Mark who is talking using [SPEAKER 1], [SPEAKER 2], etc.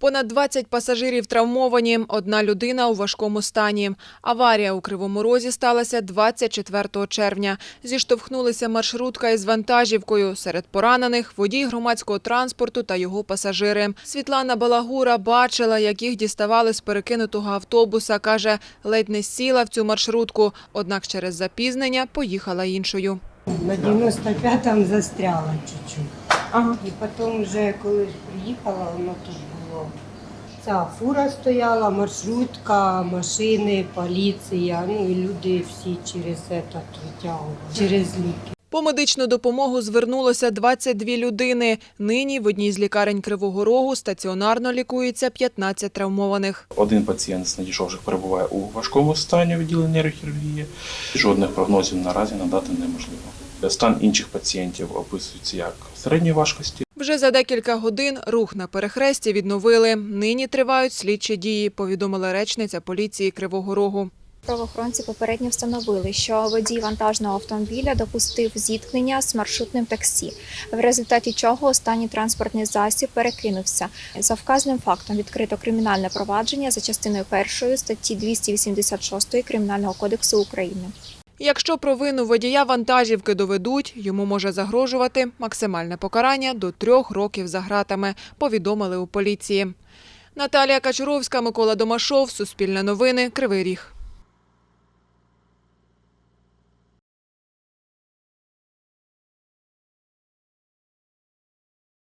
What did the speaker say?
[SPEAKER 1] Понад 20 пасажирів травмовані, одна людина у важкому стані. Аварія у Кривому Розі сталася 24 червня. Зіштовхнулися маршрутка із вантажівкою. Серед поранених – водій громадського транспорту та його пасажири. Світлана Балагура бачила, як їх діставали з перекинутого автобуса. Каже, ледь не сіла в цю маршрутку, однак через запізнення поїхала іншою.
[SPEAKER 2] На 95-м застряла чуть-чуть.
[SPEAKER 1] Ага.
[SPEAKER 2] І потім вже коли приїхала, воно тут було. Ця фура стояла, маршрутка, машини, поліція. Ну і люди всі через этот витягували, через ліки.
[SPEAKER 1] По медичну допомогу звернулося 22 людини. Нині в одній з лікарень Кривого Рогу стаціонарно лікується 15 травмованих.
[SPEAKER 3] Один пацієнт з надійшовших перебуває у важкому стані відділення нейрохірургії. Жодних прогнозів наразі надати неможливо. Стан інших пацієнтів описується як середньої важкості.
[SPEAKER 1] Вже за декілька годин рух на перехресті відновили. Нині тривають слідчі дії, повідомила речниця поліції Кривого Рогу.
[SPEAKER 4] Правоохоронці попередньо встановили, що водій вантажного автомобіля допустив зіткнення з маршрутним таксі, в результаті чого останній транспортний засіб перекинувся. За вказаним фактом відкрито кримінальне провадження за частиною першої статті 286 Кримінального кодексу України.
[SPEAKER 1] Якщо провину водія вантажівки доведуть, йому може загрожувати максимальне покарання до трьох років за гратами. повідомили у поліції. Наталія Качуровська, Микола Домашов, Суспільне новини, Кривий Ріг.